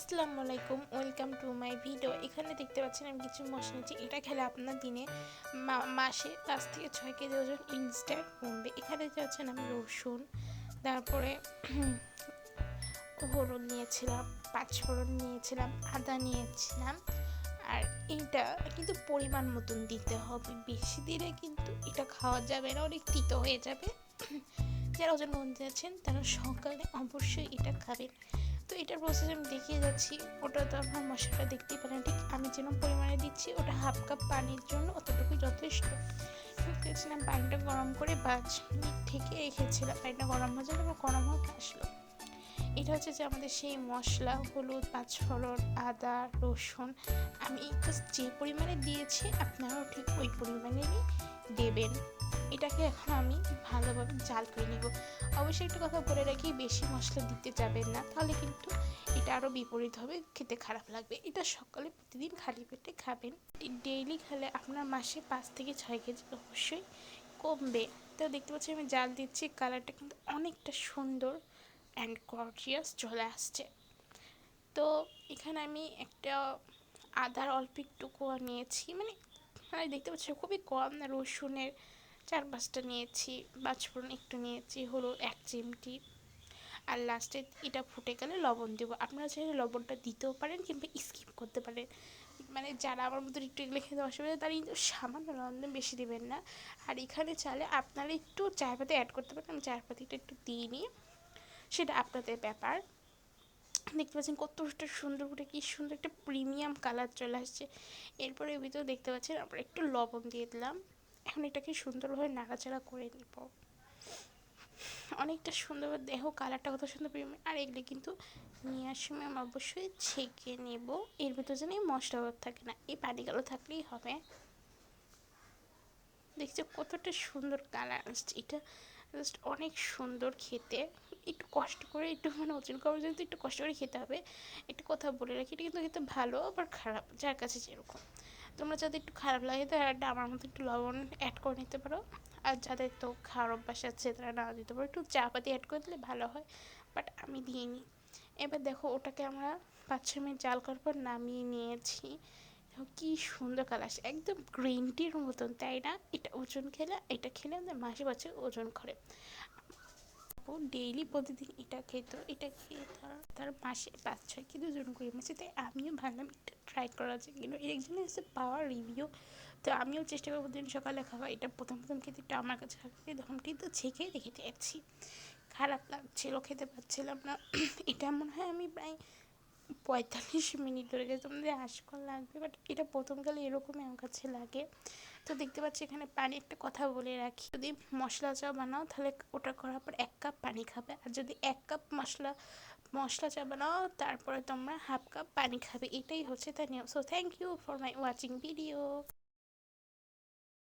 আসসালামু আলাইকুম welcome to my video এখানে দেখতে পাচ্ছেন আমি কিছু মশলা এটা খেলে আপনার দিনে মাসে পাঁচ থেকে ছয় কেজি ওজন ইনস্ট্যান্ট কমবে। এখানে দেখতে পাচ্ছেন আমি রসুন, তারপরে হলুদ নিয়েছিলাম পাঁচফোড়ন নিয়েছিলাম, আদা নিয়েছিলাম। আর এইটা কিন্তু পরিমাণ মতন দিতে হবে। বেশি দিলে কিন্তু এটা খাওয়া যাবে না, অনেক তিতো হয়ে যাবে। যারা ওজন কমতে যাচ্ছেন, তারা সকালে অবশ্যই এটা খাবেন। তো এটার প্রসেস আমি দেখিয়ে যাচ্ছি। ওটা তো আপনার মশলাটা দেখতেই পারেন ঠিক আমি যেরকম পরিমাণে দিচ্ছি, ওটা হাফ কাপ পানির জন্য অতটুকু যথেষ্ট। রেখেছিলাম পানিটা গরম করে পাঁচ মিনিট থেকে রেখেছিলাম। পানিটা গরম হয়ে যাবে গরম হয়ে আসলো। এটা হচ্ছে যে আমাদের সেই মশলা, হলুদ, পাঁচফোড়ন, আদা, রসুন আমি যে পরিমাণে দিয়েছি, আপনারাও ঠিক ওই পরিমাণেরই দেবেন। এটাকে এখন আমি ভালোভাবে জাল করে নেব। অবশ্যই একটু কথা বলে রাখি বেশি মশলা দিতে যাবেন না, তাহলে কিন্তু এটা আরও বিপরীত হবে, খেতে খারাপ লাগবে। এটা সকালে প্রতিদিন খালি পেটে খাবেন। ডেইলি খেলে আপনার মাসে পাঁচ থেকে ছয় কেজি অবশ্যই কমবে। তো দেখতে পাচ্ছি আমি জাল দিচ্ছি, কালারটা কিন্তু অনেকটা সুন্দর অ্যান্ড গর্জিয়াস চলে আসছে। তো এখানে আমি একটা আদার অল্প একটু কোয়া নিয়েছি মানে মানে দেখতে পাচ্ছি খুবই কম রসুনের চার পাঁচটা নিয়েছি পাঁচফোড়ন একটু নিয়েছি হলো এক চিমটি। আর লাস্টে এটা ফুটে গেলে লবণ দেবো। আপনারা চাইলে লবণটা দিতেও পারেন কিংবা স্কিপ করতে পারেন। মানে যারা আমার মতো একটু এগুলো খেতে অসুবিধা তারা কিন্তু সামান্য লবণ বেশি দেবেন না। আর এখানে চাইলে আপনারা একটু চায়ের পাতি অ্যাড করতে পারেন। আমি চায়ের পাতিটা একটু দিয়ে নিই। সেটা আপনাদের ব্যাপার। দেখতে পাচ্ছেন কতটা সুন্দর করে কি সুন্দর একটা প্রিমিয়াম কালার চলে আসছে। এরপরে ভিতরে দেখতে পাচ্ছেন, আমরা একটু লবণ দিয়ে দিলাম। এখন এটাকে সুন্দরভাবে নাড়াচাড়া করে নিব। অনেকটা সুন্দর দেহ কালারটা কত সুন্দর আর এগুলো কিন্তু নেওয়ার সময় আমি অবশ্যই ছেঁকে নেব। এর ভিতরে যেন মশলা থাকে না, এই পানিগুলো থাকলেই হবে। দেখছ কতটা সুন্দর কালার আসছে। এটা জাস্ট অনেক সুন্দর খেতে। একটু কষ্ট করে, একটু মানে ওজন করার জন্য একটু কষ্ট করে খেতে হবে। একটু কথা বলে রাখি, এটা কিন্তু খেতে ভালো আবার খারাপ, যার কাছে যেরকম। তোমরা যাদের একটু খারাপ লাগে তারা আমার মতো একটু লবণ অ্যাড করে নিতে পারো। আর যাদের তো খাওয়ার অভ্যাস আছে, তারা না দিতে পারো। একটু চা পাতি অ্যাড করে দিলে ভালো হয় বাট আমি দিইনি। এবার দেখো, ওটাকে আমরা পাঁচ ছ মিনিট জাল করার পর নামিয়ে নিয়েছি। কি সুন্দর কালার একদম গ্রিন টির মতন, তাই না? এটা ওজন খেলে, এটা খেলে আমাদের মাসে বছর ওজন করে। আপু ডেইলি প্রতিদিন এটা খেত এটা খেয়ে তার তার মাসে পাঁচ, ছয় কি দুজন করে মাসে। তাই আমিও ভাবলাম এটা ট্রাই করা যায় কিন্তু একজনের হচ্ছে পাওয়ার রিভিউ তো আমিও চেষ্টা করব দিন সকালে খাওয়া। এটা প্রথম প্রথম খেতে একটু আমার কাছে খারাপ তখন কিন্তু ছেঁকে রেখে দিয়েছি। খারাপ লাগছিল, খেতে পাচ্ছিলাম না। এটা মনে হয় আমি প্রায় পঁয়তাল্লিশ মিনিট ধরে গেছে, তোমাদের হাস্যকর লাগবে বাট এটা প্রথমকালে এরকমই আমার কাছে লাগে। তো দেখতে পাচ্ছি এখানে পানি একটা কথা বলে রাখি। যদি মশলা চা বানাও, তাহলে ওটা করার পর এক কাপ পানি খাবে। আর যদি এক কাপ মশলা মশলা চা বানাও, তারপরে তোমরা হাফ কাপ পানি খাবে। এটাই হচ্ছে তার নিয়ম so thank you for my watching video